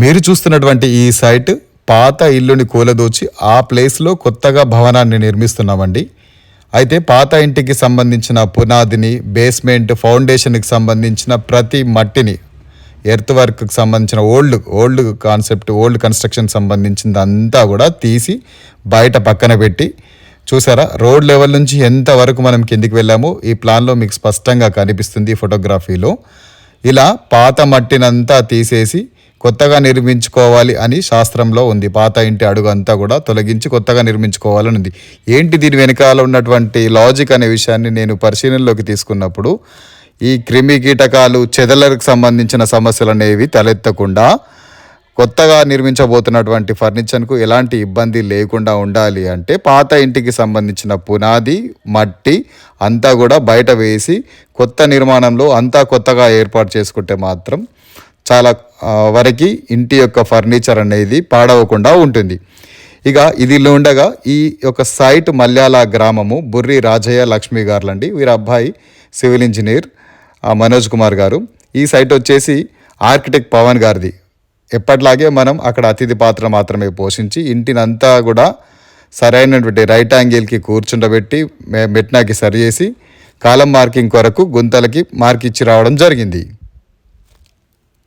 మీరు చూస్తున్నటువంటి ఈ సైట్ పాత ఇల్లుని కూలదోచి ఆ ప్లేస్లో కొత్తగా భవనాన్ని నిర్మిస్తున్నామండి. అయితే పాత ఇంటికి సంబంధించిన పునాదిని బేస్మెంట్ ఫౌండేషన్కి సంబంధించిన ప్రతి మట్టిని ఎర్త్ వర్క్కి సంబంధించిన old old concept old construction సంబంధించింది అంతా కూడా తీసి బయట పక్కన పెట్టి చూసారా? రోడ్ లెవెల్ నుంచి ఎంతవరకు మనం కిందికి వెళ్ళామో ఈ ప్లాన్లో మీకు స్పష్టంగా కనిపిస్తుంది ఫోటోగ్రఫీలో. ఇలా పాత మట్టినంతా తీసేసి కొత్తగా నిర్మించుకోవాలి అని శాస్త్రంలో ఉంది. పాత ఇంటి అడుగు అంతా కూడా తొలగించి కొత్తగా నిర్మించుకోవాలని ఉంది. ఏంటి దీని వెనకాల ఉన్నటువంటి లాజిక్ అనే విషయాన్ని నేను పరిశీలనలోకి తీసుకున్నప్పుడు ఈ క్రిమి కీటకాలు చెదలకు సంబంధించిన సమస్యలు అనేవి తలెత్తకుండా కొత్తగా నిర్మించబోతున్నటువంటి ఫర్నిచర్కు ఎలాంటి ఇబ్బంది లేకుండా ఉండాలి అంటే పాత ఇంటికి సంబంధించిన పునాది మట్టి అంతా కూడా బయట వేసి కొత్త నిర్మాణంలో అంతా కొత్తగా ఏర్పాటు చేసుకుంటే మాత్రం చాలా వరకు ఇంటి యొక్క ఫర్నిచర్ అనేది పాడవకుండా ఉంటుంది. ఇక ఇది ఉండగా ఈ యొక్క సైట్ మల్యాల గ్రామము బుర్రి రాజయ్య లక్ష్మి గారులండి వీరి అబ్బాయి సివిల్ ఇంజనీర్ మనోజ్ కుమార్ గారు. ఈ సైట్ వచ్చేసి ఆర్కిటెక్ట్ పవన్ గారిది. ఎప్పట్లాగే మనం అక్కడ అతిథి పాత్ర మాత్రమే పోషించి ఇంటినంతా కూడా సరైనటువంటి రైట్ యాంగిల్కి కూర్చుండబెట్టి మె- మెట్నాకి సరి చేసి కాలం మార్కింగ్ కొరకు గుంతలకి మార్క్ ఇచ్చి రావడం జరిగింది.